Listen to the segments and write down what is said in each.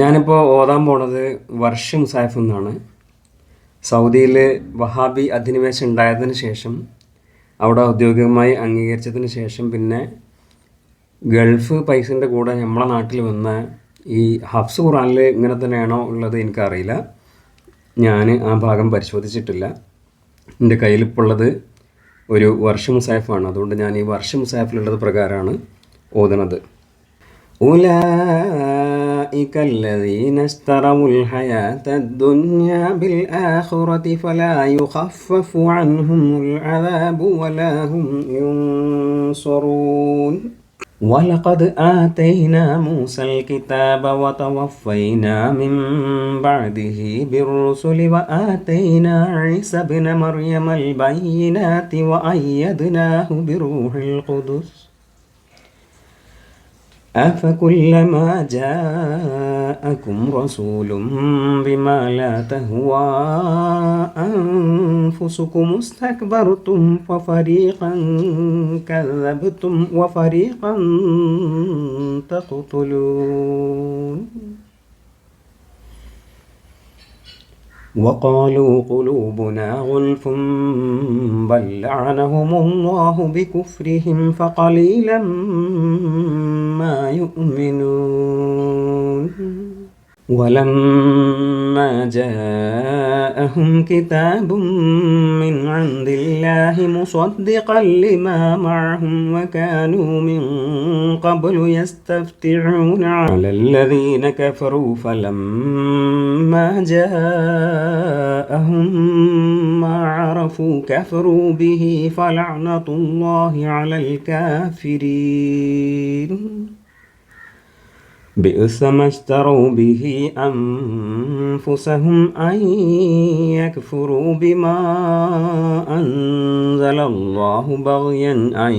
ഞാനിപ്പോൾ ഓതാൻ പോണത് വർഷം മുസാഫ് എന്നാണ്. സൗദിയിൽ വഹാബി അധിനിവേശം ഉണ്ടായതിന് ശേഷം അവിടെ ഔദ്യോഗികമായി അംഗീകരിച്ചതിന് ശേഷം പിന്നെ ഗൾഫ് പൈസന്റെ കൂടെ നമ്മളെ നാട്ടിൽ വന്ന ഈ ഹഫ്സ് ഖുറാനിൽ ഇങ്ങനെ തന്നെയാണോ ഉള്ളത് എനിക്കറിയില്ല. ഞാൻ ആ ഭാഗം പരിശോധിച്ചിട്ടില്ല. എന്റെ കയ്യിലിപ്പോൾ ഉള്ളത് ഒരു വർഷം മുസാഫാണ് അതുകൊണ്ട് ഞാൻ ഈ വർഷം മുസാഫിലുള്ളത് പ്രകാരമാണ് ഓതുന്നത് أولئك الذين اشتروا الحياة الدنيا بالآخرة فلا يخفف عنهم العذاب ولا هم ينصرون. ولقد آتينا موسى الكتاب وتوفينا من بعده بالرسل وآتينا عيسى ابن مريم البينات وأيدناه بروح القدس. أفكلما جاءكم رسول بما لا تهوى أنفسكم استكبرتم ففريقا كذبتم وفريقا تقتلون. وقالوا قلوبنا غلف بل لعنهم الله بكفرهم فقليلا ما يؤمنون. ولما جاءهم كتاب من عند الله مصدقا لما معهم وكانوا من قبل يستفتحون على الذين كفروا. فلما جاءهم ما عرفوا كفروا به فلعنة الله على الكافرين. بئس ما اشتروا به أنفسهم أن يكفروا بما أنزل الله بغيا أن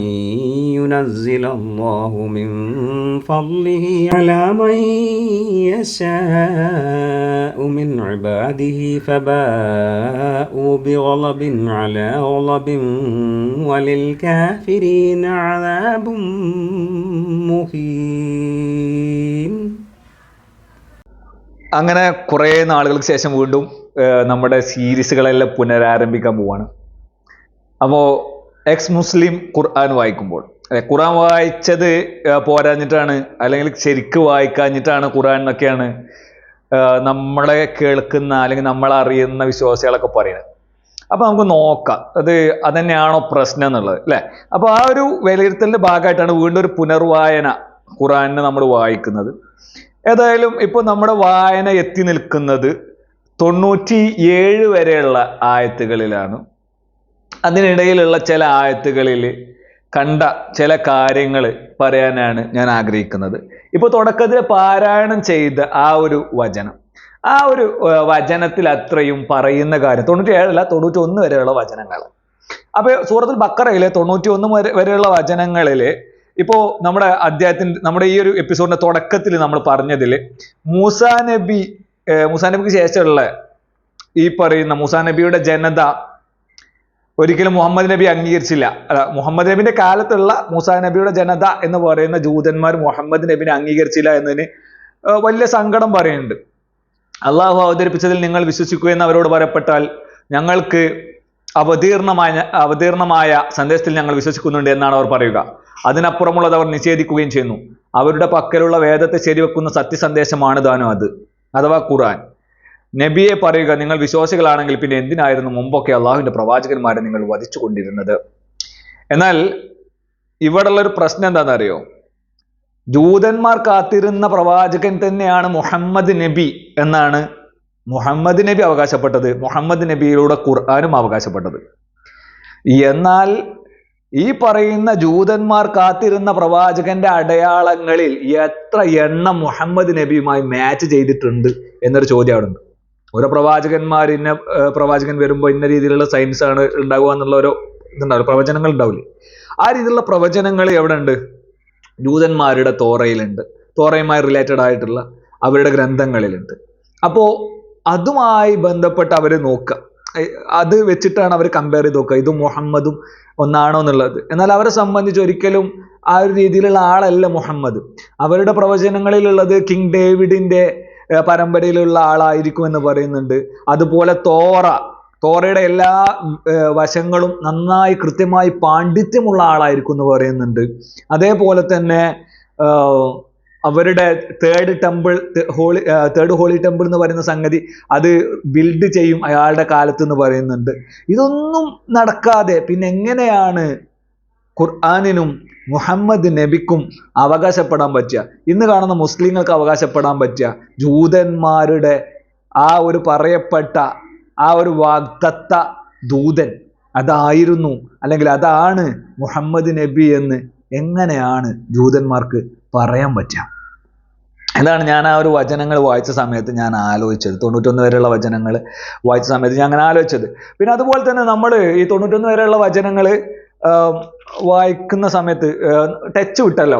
ينزل الله من فضله على من يشاء من عباده فباءوا بغضب على غضب وللكافرين عذاب مهين അങ്ങനെ കുറേ നാളുകൾക്ക് ശേഷം വീണ്ടും നമ്മുടെ സീരീസുകളെല്ലാം പുനരാരംഭിക്കാൻ പോവാണ്. അപ്പോൾ എക്സ് മുസ്ലിം ഖുർആൻ വായിക്കുമ്പോൾ ഖുർആൻ വായിച്ചത് പോരാഞ്ഞിട്ടാണ് അല്ലെങ്കിൽ ശരിക്ക് വായിക്കാഞ്ഞിട്ടാണ് ഖുർആൻ എന്നൊക്കെയാണ് നമ്മളെ കേൾക്കുന്ന അല്ലെങ്കിൽ നമ്മൾ അറിയുന്ന വിശ്വാസികളൊക്കെ പറയുന്നത്. അപ്പൊ നമുക്ക് നോക്കാം അത് അതന്നെയാണോ പ്രശ്നം എന്നുള്ളത് അല്ലെ? അപ്പൊ ആ ഒരു വിലയിരുത്തലിന്റെ ഭാഗമായിട്ടാണ് വീണ്ടും ഒരു പുനർവായന ഖുറാനിനെ നമ്മൾ വായിക്കുന്നത്. ഏതായാലും ഇപ്പോൾ നമ്മുടെ വായന എത്തി നിൽക്കുന്നത് തൊണ്ണൂറ്റി ഏഴ് വരെയുള്ള ആയത്തുകളിലാണ്. അതിനിടയിലുള്ള ചില ആയത്തുകളിൽ കണ്ട ചില കാര്യങ്ങൾ പറയാനാണ് ഞാൻ ആഗ്രഹിക്കുന്നത്. ഇപ്പോൾ തുടക്കത്തിൽ പാരായണം ചെയ്ത ആ ഒരു വചനം ആ ഒരു വചനത്തിൽ അത്രയും പറയുന്ന കാര്യം തൊണ്ണൂറ്റി ഏഴല്ല തൊണ്ണൂറ്റി ഒന്ന് വരെയുള്ള വചനങ്ങൾ. അപ്പോൾ സൂറത്തുൽ ബക്കറയിലെ തൊണ്ണൂറ്റി ഒന്ന് വരെ വരെയുള്ള വചനങ്ങളിൽ ഇപ്പോ നമ്മുടെ അധ്യായത്തിന്റെ നമ്മുടെ ഈ ഒരു എപ്പിസോഡിന്റെ തുടക്കത്തിൽ നമ്മൾ പറഞ്ഞതിൽ മൂസാ നബി മൂസാ നബിക്ക് ശേഷമുള്ള ഈ പറയുന്ന മൂസാ നബിയുടെ ജനത ഒരിക്കലും മുഹമ്മദ് നബി അംഗീകരിച്ചില്ല. അല്ല മുഹമ്മദ് നബിന്റെ കാലത്തുള്ള മൂസാ നബിയുടെ ജനത എന്ന് പറയുന്ന ജൂതന്മാർ മുഹമ്മദ് നബിനെ അംഗീകരിച്ചില്ല എന്നതിന് വലിയ സങ്കടം പറയുന്നുണ്ട്. അള്ളാഹു അവതരിപ്പിച്ചതിൽ നിങ്ങൾ വിശ്വസിക്കൂ എന്ന് അവരോട് പറയപ്പെട്ടാൽ ഞങ്ങൾക്ക് അവതീർണമായ അവതീർണമായ സന്ദേശത്തിൽ ഞങ്ങൾ വിശ്വസിക്കുന്നുണ്ട് എന്നാണ് അവർ പറയുക. അതിനപ്പുറമുള്ളത് അവർ നിഷേധിക്കുകയും ചെയ്യുന്നു. അവരുടെ പക്കലുള്ള വേദത്തെ ശരിവെക്കുന്ന സത്യസന്ദേശമാണ് താനും അത്. അഥവാ ഖുറാൻ നബിയെ പറയുക നിങ്ങൾ വിശ്വാസികളാണെങ്കിൽ പിന്നെ എന്തിനായിരുന്നു മുമ്പൊക്കെ അള്ളാഹുവിന്റെ പ്രവാചകന്മാരെ നിങ്ങൾ വധിച്ചു കൊണ്ടിരുന്നത് എന്നാൽ ഇവിടെയുള്ള ഒരു പ്രശ്നം എന്താണെന്നറിയോ? ജൂതന്മാർ കാത്തിരുന്ന പ്രവാചകൻ തന്നെയാണ് മുഹമ്മദ് നബി എന്നാണ് മുഹമ്മദ് നബി അവകാശപ്പെട്ടത്. മുഹമ്മദ് നബിയിലൂടെ ഖുർആാനും അവകാശപ്പെട്ടത്. എന്നാൽ ഈ പറയുന്ന ജൂതന്മാർ കാത്തിരുന്ന പ്രവാചകന്റെ അടയാളങ്ങളിൽ എത്ര എണ്ണം മുഹമ്മദ് നബിയുമായി മാച്ച് ചെയ്തിട്ടുണ്ട് എന്നൊരു ചോദ്യം അവിടെ ഉണ്ട്. ഓരോ പ്രവാചകന്മാർ ഇന്ന പ്രവാചകൻ വരുമ്പോൾ ഇന്ന രീതിയിലുള്ള സയൻസ് ആണ് ഉണ്ടാവുക എന്നുള്ള ഓരോ ഇതുണ്ടാവില്ല. പ്രവചനങ്ങൾ ഉണ്ടാവില്ലേ? ആ രീതിയിലുള്ള പ്രവചനങ്ങൾ എവിടെ ഉണ്ട്? ജൂതന്മാരുടെ തോറയിലുണ്ട്. തോറയുമായി റിലേറ്റഡ് ആയിട്ടുള്ള അവരുടെ ഗ്രന്ഥങ്ങളിലുണ്ട്. അപ്പോൾ അതുമായി ബന്ധപ്പെട്ട് അവർ നോക്കുക അത് വെച്ചിട്ടാണ് അവർ കമ്പയർ ചെയ്ത് നോക്കുക. ഇത് മുഹമ്മദും ഒന്നാണോ എന്നുള്ളത്. എന്നാൽ അവരെ സംബന്ധിച്ച് ഒരിക്കലും ആ ഒരു രീതിയിലുള്ള ആളല്ല മുഹമ്മദ്. അവരുടെ പ്രവചനങ്ങളിലുള്ളത് കിങ് ഡേവിഡിന്റെ പരമ്പരയിലുള്ള ആളായിരിക്കും എന്ന് പറയുന്നുണ്ട്. അതുപോലെ തോറ. തോറയുടെ എല്ലാ വശങ്ങളും നന്നായി കൃത്യമായി പാണ്ഡിത്യമുള്ള ആളായിരിക്കും എന്ന് പറയുന്നുണ്ട്. അതേപോലെ തന്നെ അവരുടെ third temple holy third holy temple എന്ന് പറയുന്ന സംഗതി അത് ബിൽഡ് ചെയ്യും അയാളുടെ കാലത്ത് എന്ന് പറയുന്നുണ്ട്. ഇതൊന്നും നടക്കാതെ പിന്നെ എങ്ങനെയാണ് ഖുർആാനിനും മുഹമ്മദ് നബിക്കും അവകാശപ്പെടാൻ പറ്റുക? ഇന്ന് കാണുന്ന മുസ്ലിങ്ങൾക്ക് അവകാശപ്പെടാൻ പറ്റുക? ജൂതന്മാരുടെ ആ ഒരു പറയപ്പെട്ട ആ ഒരു വാഗ്ദത്ത ദൂതൻ അതായിരുന്നു അല്ലെങ്കിൽ അതാണ് മുഹമ്മദ് നബി എന്ന് എങ്ങനെയാണ് ജൂതന്മാർക്ക് പറയാൻ പറ്റുക? എന്താണ് ഞാൻ ആ ഒരു വചനങ്ങൾ വായിച്ച സമയത്ത് ഞാൻ ആലോചിച്ചത്. തൊണ്ണൂറ്റൊന്ന് വരെയുള്ള വചനങ്ങൾ വായിച്ച സമയത്ത് ഞാൻ അങ്ങനെ ആലോചിച്ചത്. പിന്നെ അതുപോലെ തന്നെ നമ്മൾ ഈ തൊണ്ണൂറ്റൊന്ന് വരെയുള്ള വചനങ്ങൾ വായിക്കുന്ന സമയത്ത് ടച്ച് വിട്ടല്ലോ.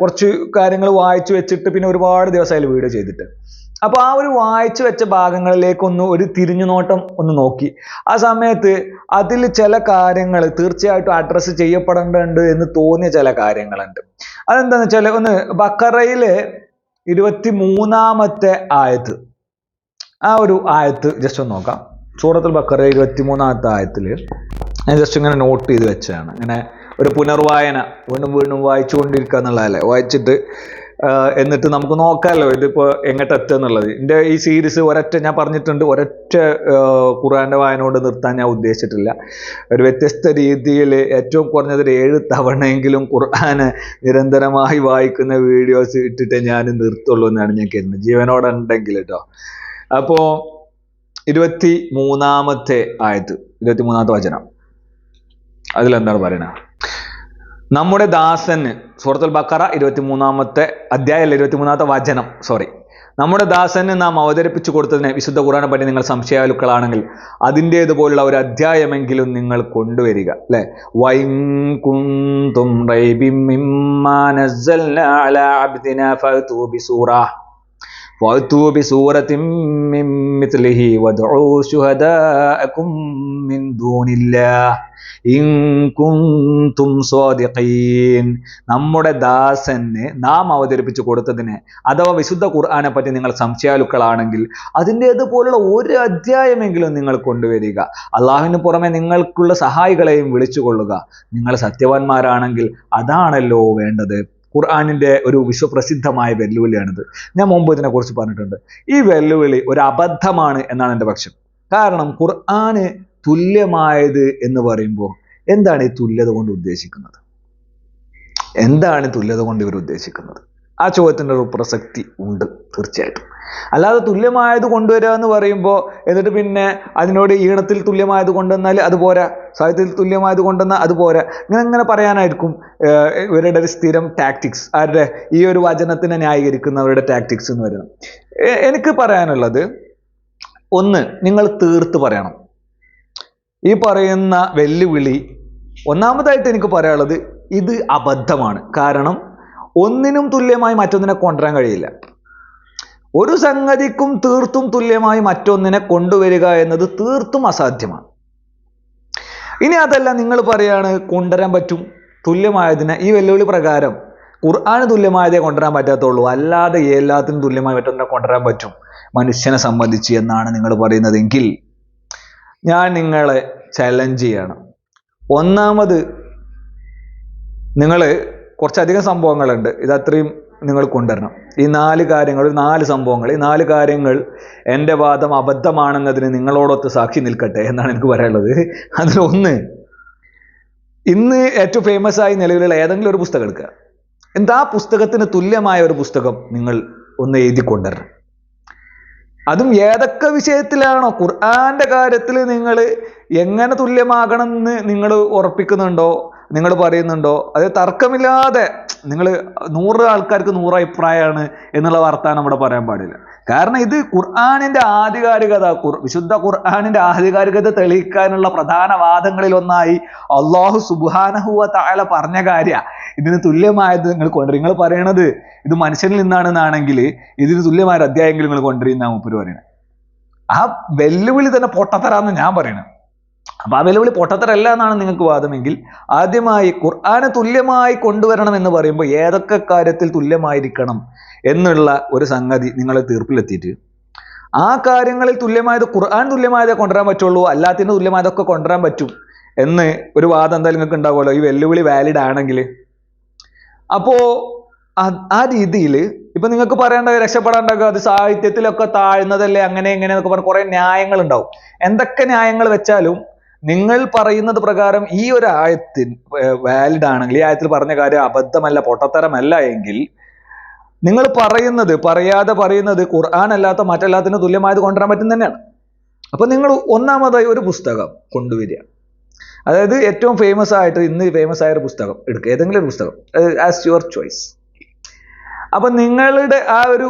കുറച്ച് കാര്യങ്ങൾ വായിച്ചു വെച്ചിട്ട് പിന്നെ ഒരുപാട് ദിവസമായാലും വീഡിയോ ചെയ്തിട്ട്. അപ്പോൾ ആ ഒരു വായിച്ചു വെച്ച ഭാഗങ്ങളിലേക്കൊന്ന് ഒരു തിരിഞ്ഞു നോട്ടം ഒന്ന് നോക്കി. ആ സമയത്ത് അതിൽ ചില കാര്യങ്ങൾ തീർച്ചയായിട്ടും അഡ്രസ്സ് ചെയ്യപ്പെടേണ്ടതുണ്ട് എന്ന് തോന്നിയ ചില കാര്യങ്ങളുണ്ട്. അതെന്താണെന്ന് വെച്ചാൽ ഒന്ന് ബക്കറയിലെ ഇരുപത്തി മൂന്നാമത്തെ ആയത്ത്. ആ ഒരു ആയത്ത് ജസ്റ്റ് ഒന്ന് നോക്കാം. സൂറത്തുൽ ബക്കറ ഇരുപത്തി മൂന്നാമത്തെ ആയത്തിൽ ഞാൻ ജസ്റ്റ് ഇങ്ങനെ നോട്ട് ചെയ്ത് വെച്ചതാണ്. ഇങ്ങനെ ഒരു പുനർവായന വീണ്ടും വീണ്ടും വായിച്ചുകൊണ്ടിരിക്കുക എന്നുള്ളതല്ലേ? വായിച്ചിട്ട് എന്നിട്ട് നമുക്ക് നോക്കാമല്ലോ ഇതിപ്പോൾ എങ്ങോട്ട് എന്നുള്ളത്. എന്റെ ഈ സീരീസ് ഒരൊറ്റ ഞാൻ പറഞ്ഞിട്ടുണ്ട്. ഒരൊറ്റ ഖുറാന്റെ വായനോട് നിർത്താൻ ഞാൻ ഉദ്ദേശിച്ചിട്ടില്ല. ഒരു വ്യത്യസ്ത രീതിയിൽ ഏറ്റവും കുറഞ്ഞത് ഒരു ഏഴ് തവണയെങ്കിലും ഖുർആാനെ നിരന്തരമായി വായിക്കുന്ന വീഡിയോസ് ഇട്ടിട്ട് ഞാൻ നിർത്തുള്ളൂ എന്നാണ് ഞാൻ കരുതുന്നത്. ജീവനോടെ ഉണ്ടെങ്കിൽ കേട്ടോ. അപ്പോൾ ഇരുപത്തി മൂന്നാമത്തെ ആയത് ഇരുപത്തി മൂന്നാമത്തെ വചനം. അതിലെന്താണ് പറയുന്നത് നമ്മുടെ ദാസന് സൂറത്തുൽ ബക്കറ ഇരുപത്തി മൂന്നാമത്തെ അധ്യായമല്ല ഇരുപത്തി മൂന്നാമത്തെ വചനം സോറി നമ്മുടെ ദാസന് നാം അവതരിപ്പിച്ചു കൊടുത്തതിനെ വിശുദ്ധ ഖുറാനെ പറ്റി നിങ്ങൾ സംശയാലുക്കളാണെങ്കിൽ അതിന്റേതുപോലുള്ള ഒരു അധ്യായമെങ്കിലും നിങ്ങൾ കൊണ്ടുവരിക അല്ലെ? വൈകുന്തും فأتوا بسورة من مثله وادعوا شهداءكم من دون الله إن كنتم صادقين നമ്മുടെ ദാസന് നാം അവതരിപ്പിച്ചു കൊടുത്തതിന് അഥവാ വിശുദ്ധ ഖുർആനെ പറ്റി നിങ്ങൾ സംശയാലുക്കളാണെങ്കിൽ അതിൻ്റേതുപോലുള്ള ഒരു അധ്യായമെങ്കിലും നിങ്ങൾ കൊണ്ടുവരിക അള്ളാഹുവിന് പുറമെ നിങ്ങൾക്കുള്ള സഹായികളെയും വിളിച്ചുകൊള്ളുക നിങ്ങൾ സത്യവാന്മാരാണെങ്കിൽ അതാണല്ലോ വേണ്ടത് ഖുർആാനിന്റെ ഒരു വിശ്വപ്രസിദ്ധമായ വെല്ലുവിളിയാണിത്. ഞാൻ മുമ്പ് ഇതിനെക്കുറിച്ച് പറഞ്ഞിട്ടുണ്ട്. ഈ വെല്ലുവിളി ഒരു അബദ്ധമാണ് എന്നാണ് എന്റെ പക്ഷം. കാരണം ഖുർആന് തുല്യമായത് എന്ന് പറയുമ്പോൾ എന്താണ് ഈ തുല്യത കൊണ്ട് ഉദ്ദേശിക്കുന്നത്? എന്താണ് തുല്യത കൊണ്ട് ഇവർ ഉദ്ദേശിക്കുന്നത്? ആ ചോദ്യത്തിന്റെ ഒരു പ്രസക്തി ഉണ്ട് തീർച്ചയായിട്ടും. അല്ലാതെ തുല്യമായത് കൊണ്ടുവരിക എന്ന് പറയുമ്പോൾ എന്നിട്ട് പിന്നെ അതിനോട് ഈണത്തിൽ തുല്യമായത് കൊണ്ടുവന്നാൽ അത് പോരാ. സാഹിത്യത്തിൽ തുല്യമായത് കൊണ്ടുവന്നാൽ അത് പോരാ. ഇങ്ങനെ ഇങ്ങനെ പറയാനായിരിക്കും ഇവരുടെ ഒരു സ്ഥിരം ടാക്ടിക്സ് ആരുടെ? ഈ ഒരു വചനത്തിനെ ന്യായീകരിക്കുന്നവരുടെ ടാക്ടിക്സ് എന്ന് പറയുന്നത്. എനിക്ക് പറയാനുള്ളത് ഒന്ന് നിങ്ങൾ തീർത്ത് പറയണം. ഈ പറയുന്ന വെല്ലുവിളി ഒന്നാമതായിട്ട് എനിക്ക് പറയാനുള്ളത് ഇത് അബദ്ധമാണ്. കാരണം ഒന്നിനും തുല്യമായി മറ്റൊന്നിനെ കൊണ്ടുവരാൻ കഴിയില്ല. ഒരു സംഗതിക്കും തീർത്തും തുല്യമായി മറ്റൊന്നിനെ കൊണ്ടുവരിക എന്നത് തീർത്തും അസാധ്യമാണ്. ഇനി അതല്ല നിങ്ങൾ പറയാണ് കൊണ്ടുവരാൻ പറ്റും തുല്യമായതിനെ. ഈ വെല്ലുവിളി പ്രകാരം ഖുർആാന് തുല്യമായതേ കൊണ്ടുവരാൻ പറ്റാത്തുള്ളൂ. അല്ലാതെ എല്ലാത്തിനും തുല്യമായി മറ്റൊന്നിനെ കൊണ്ടുവരാൻ പറ്റും. മനുഷ്യനെ സംബന്ധിച്ച് എന്നാണ് നിങ്ങൾ പറയുന്നതെങ്കിൽ ഞാൻ നിങ്ങളെ ചലഞ്ച് ചെയ്യണം. ഒന്നാമത് നിങ്ങൾ കുറച്ചധികം സംഭവങ്ങളുണ്ട്. ഇത് അത്രയും നിങ്ങൾ കൊണ്ടുവരണം. ഈ നാല് കാര്യങ്ങൾ നാല് സംഭവങ്ങൾ ഈ നാല് കാര്യങ്ങൾ എന്റെ വാദം അബദ്ധമാണെന്നതിന് നിങ്ങളോടൊത്ത് സാക്ഷി നിൽക്കട്ടെ എന്നാണ് എനിക്ക് പറയാനുള്ളത്. അതിലൊന്ന് ഇന്ന് ഏറ്റവും ഫേമസ് ആയി നിലവിലുള്ള ഏതെങ്കിലും ഒരു പുസ്തകം എടുക്കുക. എന്താ പുസ്തകത്തിന് തുല്യമായ ഒരു പുസ്തകം നിങ്ങൾ ഒന്ന് എഴുതി കൊണ്ടുവരണം. അതും ഏതൊക്കെ വിഷയത്തിലാണോ? ഖുർആന്റെ കാര്യത്തിൽ നിങ്ങൾ എങ്ങനെ തുല്യമാകണം എന്ന് നിങ്ങൾ ഉറപ്പിക്കുന്നുണ്ടോ? നിങ്ങൾ പറയുന്നുണ്ടോ? അത് തർക്കമില്ലാതെ നിങ്ങൾ നൂറ് ആൾക്കാർക്ക് നൂറ് അഭിപ്രായമാണ് എന്നുള്ള വാർത്ത നമ്മുടെ പറയാൻ പാടില്ല. കാരണം ഇത് ഖുർആാനിന്റെ ആധികാരികത വിശുദ്ധ ഖുർആാനിന്റെ ആധികാരികത തെളിയിക്കാനുള്ള പ്രധാന വാദങ്ങളിൽ ഒന്നായി അള്ളാഹു സുബാനഹുവ താഴെ പറഞ്ഞ കാര്യ. ഇതിന് തുല്യമായത് നിങ്ങൾ കൊണ്ടുവരും. നിങ്ങൾ പറയണത് ഇത് മനുഷ്യനിൽ നിന്നാണെന്നാണെങ്കിൽ ഇതിന് തുല്യമായ അധ്യായങ്ങൾ നിങ്ങൾ കൊണ്ടുവരുന്ന മുപ്പര് പറയുന്നത്. ആ വെല്ലുവിളി തന്നെ പൊട്ടത്തരാന്ന് ഞാൻ പറയണത്. അപ്പൊ ആ വെല്ലുവിളി പൊട്ടത്തരല്ല എന്നാണ് നിങ്ങൾക്ക് വാദമെങ്കിൽ ആദ്യമായി ഖുർആന് തുല്യമായി കൊണ്ടുവരണം എന്ന് പറയുമ്പോൾ ഏതൊക്കെ കാര്യത്തിൽ തുല്യമായിരിക്കണം എന്നുള്ള ഒരു സംഗതി നിങ്ങൾ തീർപ്പിലെത്തിയിട്ട്. ആ കാര്യങ്ങളിൽ തുല്യമായത് ഖുർആൻ തുല്യമായതേ കൊണ്ടുവരാൻ പറ്റുള്ളൂ അല്ലാത്തതിന് തുല്യമായതൊക്കെ കൊണ്ടുവരാൻ പറ്റും എന്ന് ഒരു വാദം എന്തായാലും നിങ്ങൾക്ക് ഉണ്ടാവുമല്ലോ. ഈ വെല്ലുവിളി വാലിഡ് ആണെങ്കിൽ. അപ്പോ ആ- രീതിയിൽ ഇപ്പൊ നിങ്ങൾക്ക് പറയേണ്ട രക്ഷപ്പെടാണ്ടൊക്കെ അത് സാഹിത്യത്തിലൊക്കെ താഴ്ന്നതല്ലേ അങ്ങനെ ഇങ്ങനെ എന്നൊക്കെ പറഞ്ഞ് കുറെ ന്യായങ്ങൾ ഉണ്ടാവും എന്തൊക്കെ ന്യായങ്ങൾ വെച്ചാലും നിങ്ങൾ പറയുന്നത് പ്രകാരം ഈ ഒരു ആയത്തിൽ വാലിഡ് ആണെങ്കിൽ ഈ ആയത്തിൽ പറഞ്ഞ കാര്യം അബദ്ധമല്ല പൊട്ടത്തരമല്ല എങ്കിൽ നിങ്ങൾ പറയുന്നത് പറയാതെ പറയുന്നത് ഖുർആൻ അല്ലാത്ത മറ്റല്ലാത്തതിന് തുല്യമായത് കൊണ്ടുവരാൻ പറ്റും തന്നെയാണ്. അപ്പൊ നിങ്ങൾ ഒന്നാമതായി ഒരു പുസ്തകം കൊണ്ടുവരിക. അതായത് ഏറ്റവും ഫേമസ് ആയിട്ട് ഇന്ന് ഫേമസ് ആയ ഒരു പുസ്തകം എടുക്കുക. ഏതെങ്കിലും ഒരു പുസ്തകം. ആസ് യുവർ ചോയ്സ് അപ്പൊ നിങ്ങളുടെ ആ ഒരു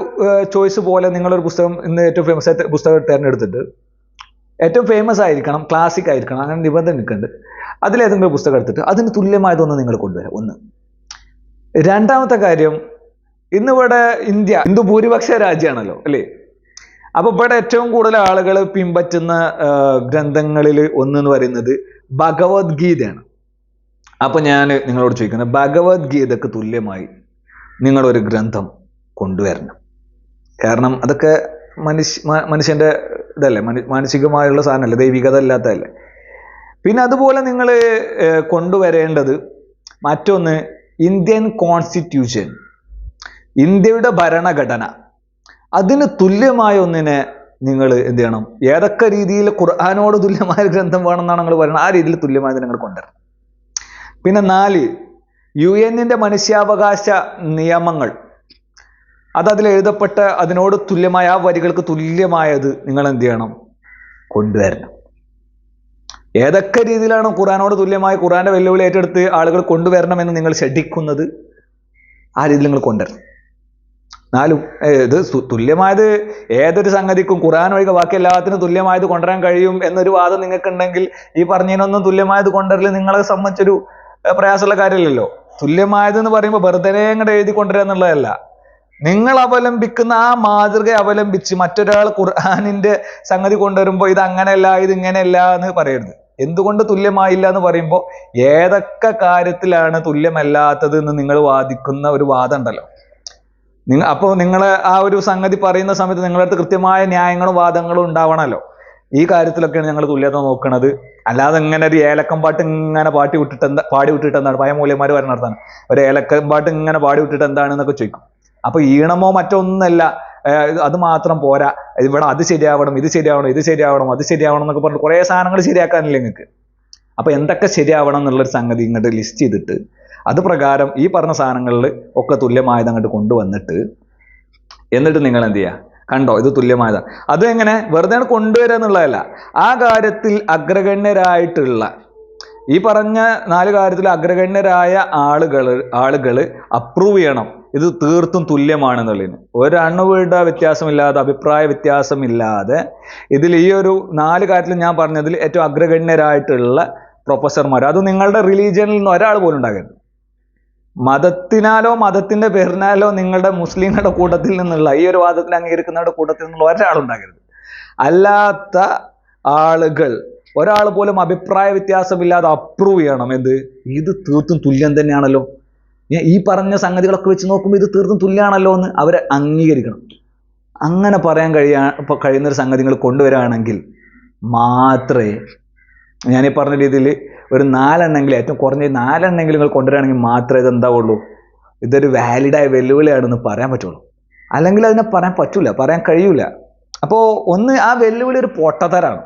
ചോയ്സ് പോലെ നിങ്ങളൊരു പുസ്തകം ഇന്ന് ഏറ്റവും ഫേമസ് ആയിട്ട് പുസ്തകം തിരഞ്ഞെടുത്തിട്ട് ഏറ്റവും ഫേമസ് ആയിരിക്കണം ക്ലാസിക് ആയിരിക്കണം അങ്ങനെ നിബന്ധന നിൽക്കുന്നുണ്ട്. അതിലേതെങ്കിലും പുസ്തകം എടുത്തിട്ട് അതിന് തുല്യമായതൊന്ന് നിങ്ങൾ കൊണ്ടുവരാം. ഒന്ന്. രണ്ടാമത്തെ കാര്യം ഇന്നിവിടെ ഇന്ത്യ ഹിന്ദു ഭൂരിപക്ഷ രാജ്യമാണല്ലോ അല്ലേ? അപ്പോൾ ഇവിടെ ഏറ്റവും കൂടുതൽ ആളുകൾ പിൻപറ്റുന്ന ഗ്രന്ഥങ്ങളിൽ ഒന്ന് എന്ന് പറയുന്നത് ഭഗവത്ഗീതയാണ്. അപ്പോൾ ഞാൻ നിങ്ങളോട് ചോദിക്കുന്നത് ഭഗവത്ഗീതക്ക് തുല്യമായി നിങ്ങളൊരു ഗ്രന്ഥം കൊണ്ടുവരണം. കാരണം അതൊക്കെ മനുഷ്യ മനുഷ്യന്റെ ഇതല്ലേ? മനു മാനസികമായുള്ള സാധനമല്ലേ? ദൈവികത അല്ലാത്തതല്ലേ പിന്നെ അതുപോലെ നിങ്ങൾ കൊണ്ടുവരേണ്ടത് മറ്റൊന്ന് ഇന്ത്യൻ കോൺസ്റ്റിറ്റ്യൂഷൻ. ഇന്ത്യയുടെ ഭരണഘടന. അതിന് തുല്യമായ ഒന്നിനെ നിങ്ങൾ എന്ത് ചെയ്യണം? ഏതൊക്കെ രീതിയിൽ ഖുർആാനോട് തുല്യമായ ഗ്രന്ഥം വേണമെന്നാണ് നിങ്ങൾ പറയുന്നത്? ആ രീതിയിൽ തുല്യമായത് നിങ്ങൾ കൊണ്ടുവരണം. പിന്നെ നാല് യു എന്നിന്റെ മനുഷ്യാവകാശ നിയമങ്ങൾ. അത് അതിൽ എഴുതപ്പെട്ട അതിനോട് തുല്യമായ ആ വരികൾക്ക് തുല്യമായത് നിങ്ങൾ എന്ത് ചെയ്യണം? കൊണ്ടുവരണം. ഏതൊക്കെ രീതിയിലാണ് ഖുറാനോട് തുല്യമായ ഖുറാന്റെ വെല്ലുവിളി ഏറ്റെടുത്ത് ആളുകൾ കൊണ്ടുവരണമെന്ന് നിങ്ങൾ ശഠിക്കുന്നത് ആ രീതിയിൽ നിങ്ങൾ കൊണ്ടുവരണം. എന്നാലും ഇത് തുല്യമായത് ഏതൊരു സംഗതിക്കും ഖുറാൻ ഒഴികെ ബാക്കി എല്ലാത്തിനും തുല്യമായത് കൊണ്ടുവരാൻ കഴിയും എന്നൊരു വാദം നിങ്ങൾക്കുണ്ടെങ്കിൽ ഈ പറഞ്ഞതിനൊന്നും തുല്യമായത് കൊണ്ടുവരൽ നിങ്ങളെ സംബന്ധിച്ചൊരു പ്രയാസമുള്ള കാര്യമില്ലല്ലോ. തുല്യമായത് എന്ന് പറയുമ്പോൾ വെറുതെ അങ്ങോട്ട് എഴുതി കൊണ്ടുവരിക എന്നുള്ളതല്ല നിങ്ങൾ അവലംബിക്കുന്ന ആ മാതൃക അവലംബിച്ച് മറ്റൊരാൾ ഖുർആാനിന്റെ സംഗതി കൊണ്ടുവരുമ്പോൾ ഇത് അങ്ങനെയല്ല ഇത് ഇങ്ങനെയല്ല എന്ന് പറയരുത്. എന്തുകൊണ്ട് തുല്യമായില്ല എന്ന് പറയുമ്പോൾ ഏതൊക്കെ കാര്യത്തിലാണ് തുല്യമല്ലാത്തത് എന്ന് നിങ്ങൾ വാദിക്കുന്ന ഒരു വാദം ഉണ്ടല്ലോ. നിങ്ങ അപ്പോൾ നിങ്ങൾ ആ ഒരു സംഗതി പറയുന്ന സമയത്ത് നിങ്ങളുടെ അടുത്ത് കൃത്യമായ ന്യായങ്ങളും വാദങ്ങളും ഉണ്ടാവണമല്ലോ ഈ കാര്യത്തിലൊക്കെയാണ് ഞങ്ങൾ തുല്യത നോക്കുന്നത് അല്ലാതെ ഇങ്ങനെ ഒരു ഏലക്കം പാട്ട് ഇങ്ങനെ പാട്ടി വിട്ടിട്ട് എന്താ പാടി വിട്ടിട്ട് എന്താണ് പഴയ മൂല്യന്മാർ പറഞ്ഞിടത്താണ് ഒരു ഏലക്കം പാട്ട് ഇങ്ങനെ പാടി വിട്ടിട്ട് എന്താണെന്നൊക്കെ ചോദിക്കും. അപ്പൊ ഈണമോ മറ്റൊന്നല്ല. അത് മാത്രം പോരാ. ഇവിടെ അത് ശരിയാവണം ഇത് ശരിയാവണം ഇത് ശരിയാവണം അത് ശരിയാവണം എന്നൊക്കെ പറഞ്ഞിട്ട് കുറേ സാധനങ്ങൾ ശരിയാക്കാനില്ല നിങ്ങൾക്ക്? അപ്പൊ എന്തൊക്കെ ശരിയാവണം എന്നുള്ളൊരു സംഗതി ഇങ്ങോട്ട് ലിസ്റ്റ് ചെയ്തിട്ട് അത് പ്രകാരം ഈ പറഞ്ഞ സാധനങ്ങളിൽ ഒക്കെ തുല്യമായത് അങ്ങോട്ട് കൊണ്ടുവന്നിട്ട് എന്നിട്ട് നിങ്ങൾ എന്ത് ചെയ്യുക കണ്ടോ ഇത് തുല്യമായതാ. അത് എങ്ങനെ? വെറുതെ കൊണ്ടുവരിക എന്നുള്ളതല്ല. ആ കാര്യത്തിൽ അഗ്രഗണ്യരായിട്ടുള്ള ഈ പറഞ്ഞ നാല് കാര്യത്തിൽ അഗ്രഗണ്യരായ ആളുകൾ ആളുകൾ അപ്രൂവ് ചെയ്യണം. ഇത് തീർത്തും തുല്യമാണെന്നുള്ളതിന്. ഒരണുവിട വ്യത്യാസമില്ലാതെ അഭിപ്രായ വ്യത്യാസമില്ലാതെ ഇതിൽ ഈ ഒരു നാല് കാര്യത്തിൽ ഞാൻ പറഞ്ഞതിൽ ഏറ്റവും അഗ്രഗണ്യരായിട്ടുള്ള പ്രൊഫസർമാർ. അത് നിങ്ങളുടെ റിലീജിയനിൽ നിന്ന് ഒരാൾ പോലും ഉണ്ടാകരുത്. മതത്തിനാലോ മതത്തിന്റെ പേരിനാലോ നിങ്ങളുടെ മുസ്ലിങ്ങളുടെ കൂട്ടത്തിൽ നിന്നുള്ള ഈ ഒരു വാദത്തിൽ അംഗീകരിക്കുന്നവരുടെ കൂട്ടത്തിൽ നിന്നുള്ള ഒരാൾ ഒരാളുണ്ടാകരുത് അല്ലാത്ത ആളുകൾ ഒരാൾ പോലും അഭിപ്രായ വ്യത്യാസമില്ലാതെ അപ്രൂവ് ചെയ്യണം. എന്ത്? ഇത് തീർത്തും തുല്യം തന്നെയാണല്ലോ. ഈ പറഞ്ഞ സംഗതികളൊക്കെ വെച്ച് നോക്കുമ്പോൾ ഇത് തീർത്തും തുല്യാണല്ലോ എന്ന് അവരെ അംഗീകരിക്കണം. അങ്ങനെ പറയാൻ കഴിയാ കഴിയുന്ന ഒരു സംഗതി നിങ്ങൾ കൊണ്ടുവരികയാണെങ്കിൽ മാത്രമേ ഞാൻ ഈ പറഞ്ഞ രീതിയിൽ ഒരു നാലെണ്ണെങ്കിലും ഏറ്റവും കുറഞ്ഞ നാലെണ്ണെങ്കിലും നിങ്ങൾ കൊണ്ടുവരാണെങ്കിൽ മാത്രമേ ഇത് എന്താവുള്ളൂ ഇതൊരു വാലിഡായ വെല്ലുവിളിയാണെന്ന് പറയാൻ പറ്റുള്ളൂ. അല്ലെങ്കിൽ അതിനെ പറയാൻ പറ്റില്ല പറയാൻ കഴിയൂല. അപ്പോൾ ഒന്ന് ആ വെല്ലുവിളി ഒരു പൊട്ടത്തരാണ്.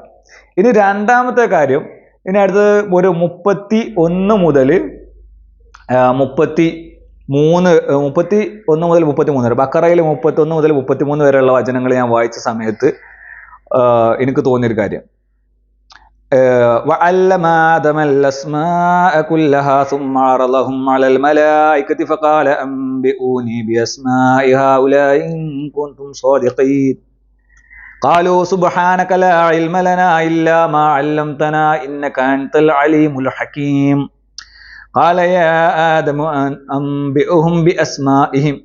ഇനി രണ്ടാമത്തെ കാര്യം ഇനി അടുത്തത് ഒരു മുപ്പത്തി ഒന്ന് മുതൽ മുപ്പത്തി മൂന്ന് ഏർ മുപ്പത്തി ഒന്ന് മുതൽ മുപ്പത്തി മൂന്ന് വരെ ബക്കറയിൽ മുപ്പത്തി ഒന്ന് മുതൽ മുപ്പത്തി മൂന്ന് വരെയുള്ള വചനങ്ങൾ ഞാൻ വായിച്ച സമയത്ത് ആഹ് എനിക്ക് തോന്നിയൊരു കാര്യം آه، وعلم آدم الأسماء كلها ثم عرضهم على الملائكة فقال أنبئوني بأسماء هؤلاء إن كنتم صادقين قالوا سبحانك لا علم لنا إلا ما علمتنا إنك أنت العليم الحكيم قال يا آدم أن أنبئهم بأسمائهم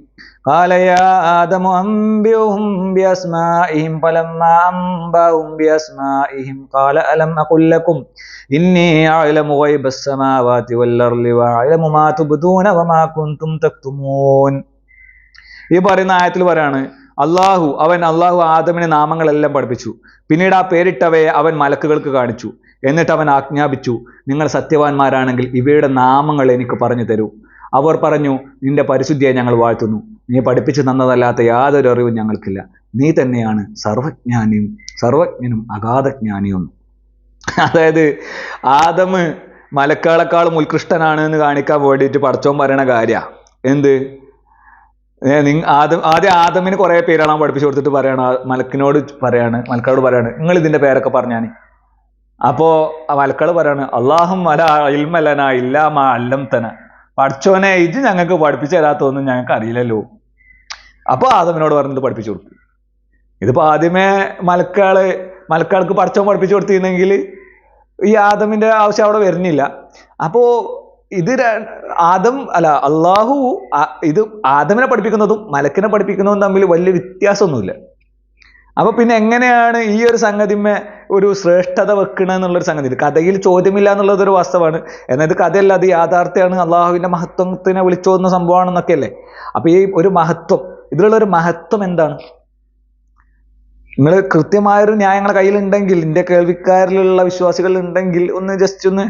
قال يا آدم أنبئهم بأسمائهم فلما أنبأهم بأسمائهم قال ألم أقل لكم إني أعلم غيب السماوات والأرض وأعلم ما تبدون وما كنتم تكتمون ഈ പറയുന്ന ആയത്തിൽ പറയാണ് അള്ളാഹു അവൻ അള്ളാഹു ആദമിന് നാമങ്ങളെല്ലാം പഠിപ്പിച്ചു പിന്നീട് ആ പേരിട്ടവയെ അവൻ മലക്കുകൾക്ക് കാണിച്ചു എന്നിട്ട് അവൻ ആജ്ഞാപിച്ചു നിങ്ങൾ സത്യവാന്മാരാണെങ്കിൽ ഇവയുടെ നാമങ്ങൾ എനിക്ക് പറഞ്ഞു തരൂ. അവർ പറഞ്ഞു നിന്റെ പരിശുദ്ധിയെ ഞങ്ങൾ വാഴ്ത്തുന്നു. നീ പഠിപ്പിച്ചു തന്നതല്ലാത്ത യാതൊരു അറിവും ഞങ്ങൾക്കില്ല. നീ തന്നെയാണ് സർവജ്ഞാനിയും സർവജ്ഞനും അഗാധജ്ഞാനിയും. അതായത് ആദമ് മലക്കാളെക്കാളും ഉത്കൃഷ്ടനാണ് എന്ന് കാണിക്കാൻ വേണ്ടിയിട്ട് പടച്ചോൻ പറയണ കാര്യ. എന്ത്? നിങ്ങ ആദം ആദ്യം ആദമിന് കുറേ പേരാണ് പഠിപ്പിച്ചു കൊടുത്തിട്ട് പറയണം മലക്കിനോട് പറയാണ് മലക്കാട് പറയാണ് നിങ്ങൾ ഇതിന്റെ പേരൊക്കെ പറഞ്ഞാന് അപ്പോ വൽക്കൾ പറയാണ് അള്ളാഹും മല ഇൽമലന ഇല്ലാമ അല്ലം തന പഠിച്ചോനെ ഇത് ഞങ്ങൾക്ക് പഠിപ്പിച്ചു തരാത്തൊന്നും ഞങ്ങൾക്ക് അറിയില്ലല്ലോ. അപ്പോൾ ആദമിനോട് പറഞ്ഞത് പഠിപ്പിച്ചു കൊടുത്തു. ഇതിപ്പോ ആദ്യമേ മലക്കാൾ മലക്കാൾക്ക് പഠിച്ചോ പഠിപ്പിച്ചു കൊടുത്തിരുന്നെങ്കിൽ ഈ ആദമിന്റെ ആവശ്യം അവിടെ വരുന്നില്ല. അപ്പോൾ ഇത് ആദം അല്ല അള്ളാഹു ഇത് ആദമിനെ പഠിപ്പിക്കുന്നതും മലക്കിനെ പഠിപ്പിക്കുന്നതും തമ്മിൽ വലിയ വ്യത്യാസമൊന്നുമില്ല. അപ്പോൾ പിന്നെ എങ്ങനെയാണ് ഈ ഒരു സംഗതിമേ ഒരു ശ്രേഷ്ഠത വെക്കണ എന്നുള്ളൊരു സംഗതി. കഥയിൽ ചോദ്യമില്ല എന്നുള്ളത് ഒരു വാസ്തവമാണ് എന്നാൽ കഥയല്ല അത് യാഥാർത്ഥ്യമാണ്. അള്ളാഹുവിന്റെ മഹത്വത്തിനെ വിളിച്ചോതുന്ന സംഭവമാണെന്നൊക്കെ അല്ലേ അപ്പോൾ ഈ ഒരു മഹത്വം ഇതിലുള്ള ഒരു മഹത്വം എന്താണ്? നിങ്ങൾ കൃത്യമായൊരു ന്യായങ്ങളെ കയ്യിലുണ്ടെങ്കിൽ എന്റെ കേൾവിക്കാരിലുള്ള വിശ്വാസികൾ ഉണ്ടെങ്കിൽ ഒന്ന് ജസ്റ്റ് ഒന്ന്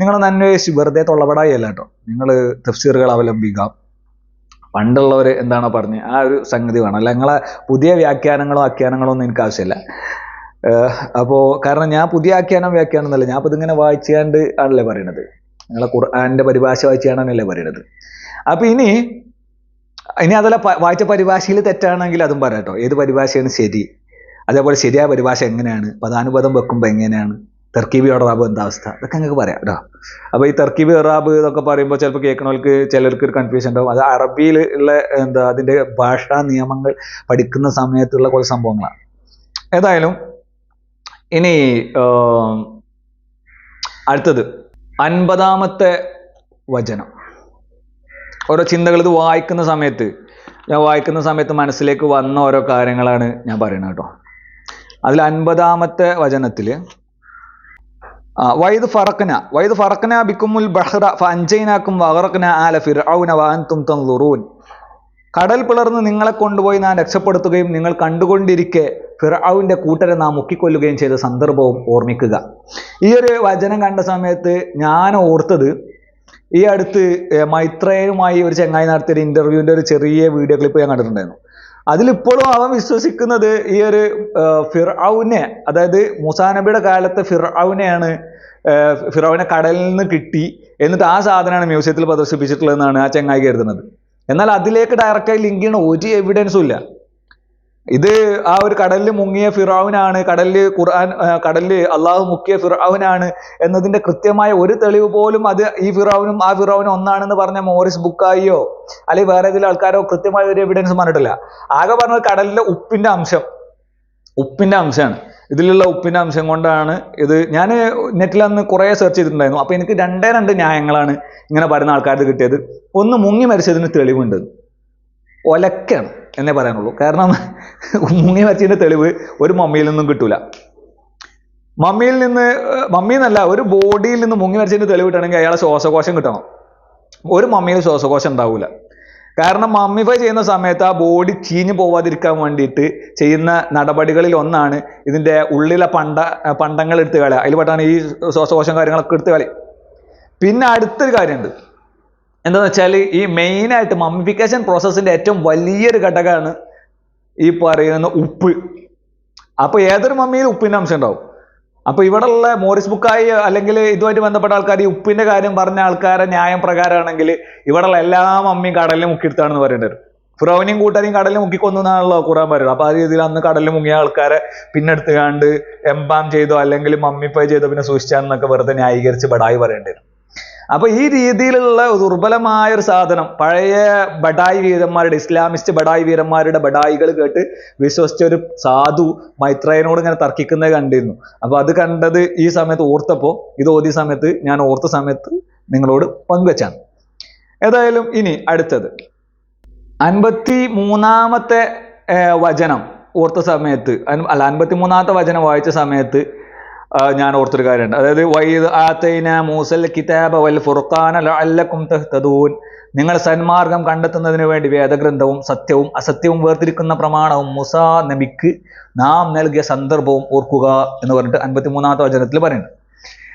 നിങ്ങളൊന്ന് അന്വേഷിച്ച് വെറുതെ തൊള്ളപടായി അല്ല കേട്ടോ. നിങ്ങൾ തഫ്സീറുകൾ അവലംബിക്കാം. പണ്ടുള്ളവർ എന്താണോ പറഞ്ഞത് ആ ഒരു സംഗതി വേണം. അല്ല നിങ്ങളെ പുതിയ വ്യാഖ്യാനങ്ങളോ ആഖ്യാനങ്ങളോ ഒന്നും എനിക്ക് ആവശ്യമില്ല. അപ്പോൾ കാരണം ഞാൻ പുതിയ ആഖ്യാനം വ്യാഖ്യാനം എന്നല്ല ഞാൻ അപ്പോൾ ഇതിങ്ങനെ വായിച്ചാണ്ട് ആണല്ലേ പറയണത്. നിങ്ങളെ ഖുർആാന്റെ പരിഭാഷ വായിച്ചാണല്ലേ പറയണത്. അപ്പോൾ ഇനി ഇനി അതല്ല വായിച്ച പരിഭാഷയിൽ തെറ്റാണെങ്കിൽ അതും പറയാം കേട്ടോ. ഏത് പരിഭാഷയാണ് ശരി? അതേപോലെ ശരിയായ പരിഭാഷ എങ്ങനെയാണ്? പദാനുപദം വെക്കുമ്പോൾ എങ്ങനെയാണ്? തെർക്കീബി ഒറാബ് എന്താ അവസ്ഥ? ഇതൊക്കെ നിങ്ങൾക്ക് പറയാം കേട്ടോ. അപ്പോൾ ഈ തെർക്കീബി ഒറാബ് ഇതൊക്കെ പറയുമ്പോൾ ചിലപ്പോൾ കേൾക്കണവർക്ക് ചിലർക്ക് ഒരു കൺഫ്യൂഷൻ ഉണ്ടാവും. അത് അറബിയിൽ ഉള്ള എന്താ അതിന്റെ ഭാഷാ നിയമങ്ങൾ പഠിക്കുന്ന സമയത്തുള്ള കുറേ സംഭവങ്ങളാണ്. ഏതായാലും ഇനി അടുത്തത്. അൻപതാമത്തെ വചനം. ഓരോ ചിന്തകൾ ഇത് വായിക്കുന്ന സമയത്ത് ഞാൻ വായിക്കുന്ന സമയത്ത് മനസ്സിലേക്ക് വന്ന ഓരോ കാര്യങ്ങളാണ് ഞാൻ പറയുന്നത് കേട്ടോ. അതിൽ അൻപതാമത്തെ വചനത്തിൽ വൈദ് ഫറക്കന വൈദ് ഫറക്കന ബിക്കുമുൽ ബഹ്റ ഫഞ്ചൈനാക്കും വഹറക്കന ആല ഫിർഔന വാൻതും തൻളുറൂൻ കടൽ പിളർന്ന് നിങ്ങളെ കൊണ്ടുപോയി ഞാൻ രക്ഷപ്പെടുത്തുകയും നിങ്ങൾ കണ്ടുകൊണ്ടിരിക്കെ ഫിർഔവിന്റെ കൂട്ടരെ നാം മുക്കിക്കൊല്ലുകയും ചെയ്ത സന്ദർഭവും ഓർമ്മിക്കുക. ഈ ഒരു വചനം കണ്ട സമയത്ത് ഞാൻ ഓർത്തത് ഈ അടുത്ത് മൈത്രേയുമായി ഒരു ചങ്ങായി നടത്തിയ ഒരു ഇന്റർവ്യൂവിന്റെ ഒരു ചെറിയ വീഡിയോ ക്ലിപ്പ് ഞാൻ കണ്ടിട്ടുണ്ടായിരുന്നു. അതിലിപ്പോഴും അവൻ വിശ്വസിക്കുന്നത് ഈ ഒരു ഫിർഔനെ അതായത് മൂസാ നബിയുടെ കാലത്തെ ഫിർഔനെയാണ് ഏർ കടലിൽ നിന്ന് കിട്ടി എന്നിട്ട് ആ സാധനമാണ് മ്യൂസിയത്തിൽ പ്രദർശിപ്പിച്ചിട്ടുള്ളതെന്നാണ് ആ ചങ്ങായി കരുതുന്നത്. എന്നാൽ അതിലേക്ക് ഡയറക്റ്റായി ലിങ്ക് ചെയ്യുന്ന ഒരു എവിഡൻസും ഇല്ല. ഇത് ആ ഒരു കടലിൽ മുങ്ങിയ ഫിറാവുനാണ് കടലിൽ ഖുർആൻ കടലിൽ അള്ളാഹു മുക്കിയ ഫിറാവുനാണ് എന്നതിന്റെ കൃത്യമായ ഒരു തെളിവ് പോലും അത് ഈ ഫിറാവുനും ആ ഫിറാവുനും ഒന്നാണെന്ന് പറഞ്ഞ മോറിസ് ബുക്കായിയോ അല്ലെങ്കിൽ വേറെ ഏതെങ്കിലും ആൾക്കാരോ കൃത്യമായ ഒരു എവിഡൻസ് പറഞ്ഞിട്ടില്ല. ആകെ പറഞ്ഞത് കടലിലെ ഉപ്പിന്റെ അംശം. ഉപ്പിന്റെ അംശമാണ്. ഇതിലുള്ള ഉപ്പിന്റെ അംശം കൊണ്ടാണ് ഇത്. ഞാൻ നെറ്റിൽ അന്ന് കുറേ സെർച്ച് ചെയ്തിട്ടുണ്ടായിരുന്നു. അപ്പോൾ എനിക്ക് രണ്ടേ രണ്ട് ന്യായങ്ങളാണ് ഇങ്ങനെ പറയുന്ന ആൾക്കാർക്ക് കിട്ടിയത്. ഒന്ന് മുങ്ങി മരിച്ചതിന് തെളിവുണ്ട്. ഒലക്കാണ് എന്നേ പറയാനുള്ളൂ. കാരണം മുങ്ങി മരിച്ചതിന്റെ തെളിവ് ഒരു മമ്മിയിൽ നിന്നും കിട്ടൂല. മമ്മിയിൽ നിന്ന് മമ്മി എന്നല്ല ഒരു ബോഡിയിൽ നിന്ന് മുങ്ങി മരിച്ചതിന്റെ തെളിവ് കിട്ടണമെങ്കിൽ അയാളെ ശ്വാസകോശം കിട്ടണം. ഒരു മമ്മിയിൽ ശ്വാസകോശം ഉണ്ടാവില്ല കാരണം മമ്മിഫൈ ചെയ്യുന്ന സമയത്ത് ആ ബോഡി ചീഞ്ഞു പോവാതിരിക്കാൻ വേണ്ടിയിട്ട് ചെയ്യുന്ന നടപടികളിൽ ഒന്നാണ് ഇതിന്റെ ഉള്ളിലെ പണ്ട പണ്ടങ്ങൾ എടുത്ത് കളയുക. അതിൽ പെട്ടാണ് ഈ ശ്വാസകോശം കാര്യങ്ങളൊക്കെ എടുത്ത് കളി. പിന്നെ അടുത്തൊരു കാര്യമുണ്ട്. എന്താന്ന് വെച്ചാൽ ഈ മെയിനായിട്ട് മമ്മിഫിക്കേഷൻ പ്രോസസ്സിന്റെ ഏറ്റവും വലിയൊരു ഘടകമാണ് ഈ പറയുന്ന ഉപ്പ്. അപ്പോൾ ഏതൊരു മമ്മിയിൽ ഉപ്പിന്റെ അംശം ഉണ്ടാവും. അപ്പോൾ ഇവിടെ ഉള്ള മോറിസ് ബുക്കായി അല്ലെങ്കിൽ ഇതുമായിട്ട് ബന്ധപ്പെട്ട ആൾക്കാർ ഈ ഉപ്പിന്റെ കാര്യം പറഞ്ഞ ആൾക്കാരെ ന്യായം പ്രകാരമാണെങ്കിൽ ഇവിടെ ഉള്ള എല്ലാ മമ്മിയും കടലിൽ മുക്കിയെടുത്താണെന്ന് പറയേണ്ടത് ഫിറോവിനെയും കൂട്ടരെയും കടലിൽ മുക്കിക്കൊന്നു എന്നാണല്ലോ ഖുറാൻ പറയുന്നത്. അപ്പോൾ ആ രീതിയിൽ അന്ന് കടലിൽ മുങ്ങിയ ആൾക്കാരെ പിന്നെ എടുത്ത് കണ്ട് എംബാം ചെയ്തോ അല്ലെങ്കിൽ മമ്മിഫൈ ചെയ്തോ പിന്നെ സൂക്ഷിച്ചാന്നൊക്കെ വെറുതെ ന്യായീകരിച്ച് ബടായി പറയേണ്ടി വരും. അപ്പൊ ഈ രീതിയിലുള്ള ദുർബലമായ ഒരു സാധനം പഴയ ബഡായി വീരന്മാരുടെ ഇസ്ലാമിസ്റ്റ് ബഡായി വീരന്മാരുടെ ബഡായികൾ കേട്ട് വിശ്വസിച്ച ഒരു സാധു മൈത്രയനോട് ഇങ്ങനെ തർക്കിക്കുന്നത് കണ്ടിരുന്നു. അപ്പൊ അത് കണ്ടത് ഈ സമയത്ത് ഓർത്തപ്പോ ഇത് ഓതിയ സമയത്ത് ഞാൻ ഓർത്ത സമയത്ത് നിങ്ങളോട് പങ്കുവെച്ചാണ്. ഏതായാലും ഇനി അടുത്തത്. അൻപത്തി മൂന്നാമത്തെ വചനം ഓർത്ത സമയത്ത് അല്ല അൻപത്തി മൂന്നാമത്തെ വചനം വായിച്ച സമയത്ത് ഞാൻ ഓർത്തൊരു കാര്യമുണ്ട്. അതായത് വൈദ് ആത്തൈന മൂസൽ കിതാബ വൽ ഫുർഖാന ലഅല്ലക്കും തഹ്തദൂൻ. നിങ്ങൾ സന്മാർഗം കണ്ടെത്തുന്നതിന് വേണ്ടി വേദഗ്രന്ഥവും സത്യവും അസത്യവും വേർതിരിക്കുന്ന പ്രമാണവും മുസാ നബിക്ക് നാം നൽകിയ സന്ദർഭവും ഓർക്കുക എന്ന് പറഞ്ഞിട്ട് അൻപത്തി മൂന്നാമത്തെ വചനത്തിൽ പറയുന്നുണ്ട്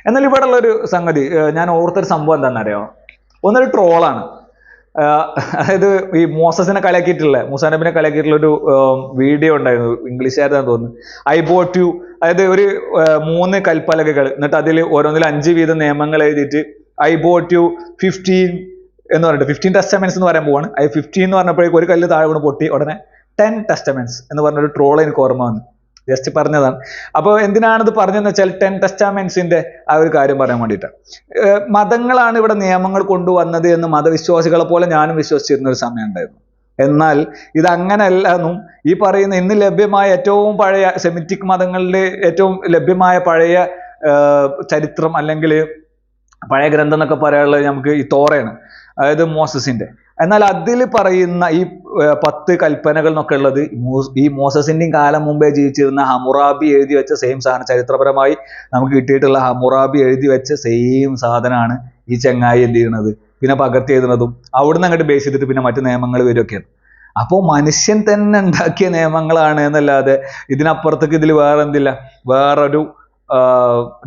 എന്നാൽ ഇവിടെ ഉള്ള ഒരു സംഗതി ഞാൻ ഓർത്തൊരു സംഭവം എന്താണെന്നറിയോ? ഒന്നൊരു ട്രോളാണ്. അതായത് ഈ മോസസിനെ കളിയാക്കിയിട്ടുള്ള മൂസാ നബിനെ കളിയാക്കിയിട്ടുള്ള ഒരു വീഡിയോ ഉണ്ടായിരുന്നു. ഇംഗ്ലീഷുകാരെന്ന് തോന്നുന്നു. ഐ ബോട്ട് യു അതായത് ഒരു മൂന്ന് കൽപ്പലകകൾ. എന്നിട്ട് അതിൽ ഓരോന്നിൽ അഞ്ച് വീതം നിയമങ്ങൾ എഴുതിയിട്ട് ഐ ബോട്ട് യു ഫിഫ്റ്റീൻ എന്ന് പറഞ്ഞിട്ട് ഫിഫ്റ്റീൻ ടെസ്റ്റമെന്റ്സ് എന്ന് പറയാൻ പോവാണ്. ഐ ഫിഫ്റ്റീൻ എന്ന് പറഞ്ഞപ്പോഴേക്കും ഒരു കല്ല് താഴെ വീണ് പൊട്ടി. ഉടനെ ടെൻ ടെസ്റ്റമെന്റ്സ് എന്ന് പറഞ്ഞൊരു ട്രോൾ എനിക്ക് ഓർമ്മ വന്നു. ജസ്റ്റ് പറഞ്ഞതാണ്. അപ്പോൾ എന്തിനാണിത് പറഞ്ഞതെന്ന് വെച്ചാൽ ടെൻ ടെസ്റ്റാമെന്റ്സിന്റെ ആ ഒരു കാര്യം പറയാൻ വേണ്ടിയിട്ട്. മതങ്ങളാണ് ഇവിടെ നിയമങ്ങൾ കൊണ്ടുവന്നത് എന്ന് മതവിശ്വാസികളെ പോലെ ഞാനും വിശ്വസിച്ചിരുന്ന ഒരു സമയം ഉണ്ടായിരുന്നു. എന്നാൽ ഇത് അങ്ങനെയല്ല എന്നും ഈ പറയുന്ന ഇന്ന് ലഭ്യമായ ഏറ്റവും പഴയ സെമിറ്റിക് മതങ്ങളിലെ ഏറ്റവും ലഭ്യമായ പഴയ ചരിത്രം അല്ലെങ്കിൽ പഴയ ഗ്രന്ഥം എന്നൊക്കെ പറയാനുള്ളത് നമുക്ക് ഈ തോറയാണ്. അതായത് മോസസിന്റെ. എന്നാൽ അതിൽ പറയുന്ന ഈ പത്ത് കൽപ്പനകൾ എന്നൊക്കെ ഉള്ളത് ഈ മോസസിന്റെയും കാലം മുമ്പേ ജീവിച്ചിരുന്ന ഹമുറാബി എഴുതി വെച്ച സെയിം സാധനം ചരിത്രപരമായി നമുക്ക് കിട്ടിയിട്ടുള്ള ഹമുറാബി എഴുതി വെച്ച സെയിം സാധനമാണ് ഈ ചെങ്ങായി എന്ത് ചെയ്യണത്. പിന്നെ പകർത്തി എഴുതുന്നതും അവിടുന്ന് അങ്ങോട്ട് ബേസ് ചെയ്തിട്ട് പിന്നെ മറ്റു നിയമങ്ങൾ വരികയൊക്കെയാണ് അപ്പോൾ മനുഷ്യൻ തന്നെ ഉണ്ടാക്കിയ നിയമങ്ങളാണ് എന്നല്ലാതെ ഇതിനപ്പുറത്തേക്ക് ഇതിൽ വേറെ എന്തില്ല വേറൊരു